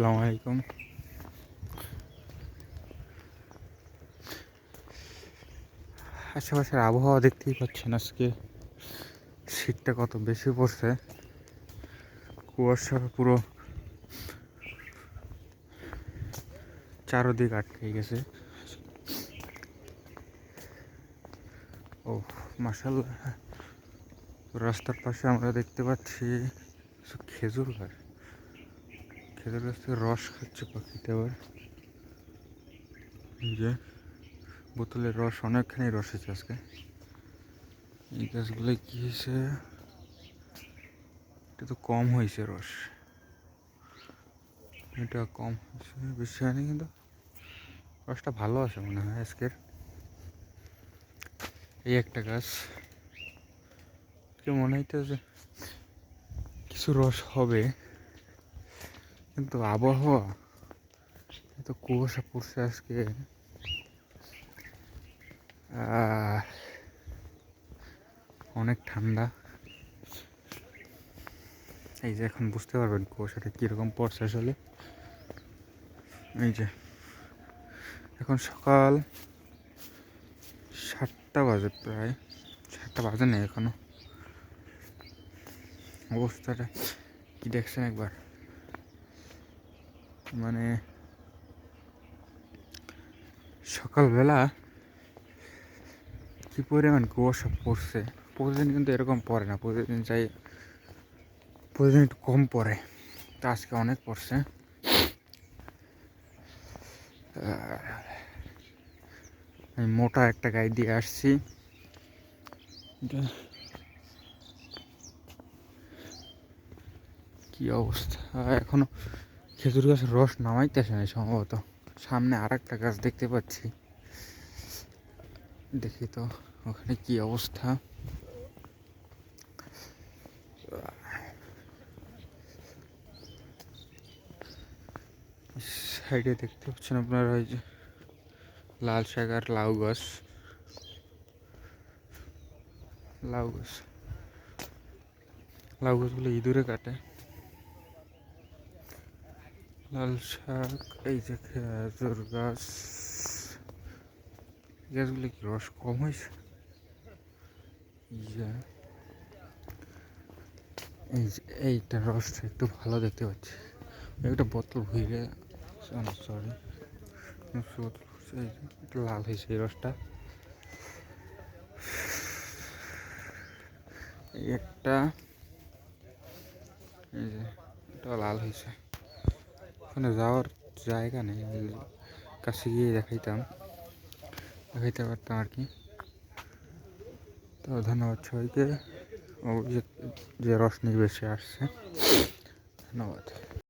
আসসালামু আলাইকুম। আশেপাশের আবহাওয়া দেখতেই পাচ্ছেন আজকে শীতটা কত বেশি পড়ছে। কুয়াশা পুরো চারোদিক আটকে গেছে। ও মাসাল্লাহ রাস্তার পাশে আমরা দেখতে পাচ্ছি খেজুর গাছ। খেজুর গাছ থেকে রস খাচ্ছে পাখিতে আবার। যে, বোতলের রস, অনেকখানি রস হয়েছে আজকে। এই গাছগুলো কি হয়েছে? এটা তো কম হয়েছে রস। এটা কম হয়েছে, বেশি হয়নি কিন্তু। রসটা ভালো আছে মনে হয় আজকের। এই একটা গাছ। মনে হইতেছে কিছু রস হবে। কিন্তু আবহাওয়া, এত কুয়াশা পড়ছে আজকে। অনেক ঠান্ডা। এই যে এখন বুঝতে পারবেন কুয়াশাটা কীরকম পড়ছে আসলে। এই যে, এখন সকাল সাতটা বাজে প্রায়। সাতটা বাজে নেই এখনও। অবস্থাটা কি দেখছেন একবার? মানে সকালবেলা কি পরিমাণ কুয়াশা পড়ছে? প্রতিদিন কিন্তু এরকম পড়ে না। প্রতিদিন চাই প্রতিদিন একটু কম পড়ে। তা আজকে অনেক পড়ছে। আমি মোটা একটা গাড়ি দিয়ে আসছি। কি অবস্থা? এখনও খেজুর গাছের রস নামাইতেছে না সম্ভবত। সামনে আর একটা গাছ দেখতে পাচ্ছি। দেখি তো, ওখানে কি অবস্থা? সাইডে দেখতে পাচ্ছেন আপনারা ওই যে লাল শাক আর লাউ গাছ। লাউ গাছ। লাউ গাছগুলো ইঁদুরে কাটে। লাল শাক, এই যে খেজুর গাছ। গাছগুলো কি রস কম হয়েছে? এই যে এই যে, এইটা রসটা একটু ভালো দেখতে পাচ্ছি। একটা বোতল ভুইরে সরি একটু লাল হয়েছে এই রসটা। একটা। এই যে, এটা লাল হয়েছে। ওখানে যাওয়ার জায়গা নেই ওই কাছে গিয়ে দেখাইতাম। দেখাইতে পারতাম আর কি। তো ধন্যবাদ সবাইকে। ও যে- যে রস নিয়ে বেশি আসছে। ধন্যবাদ।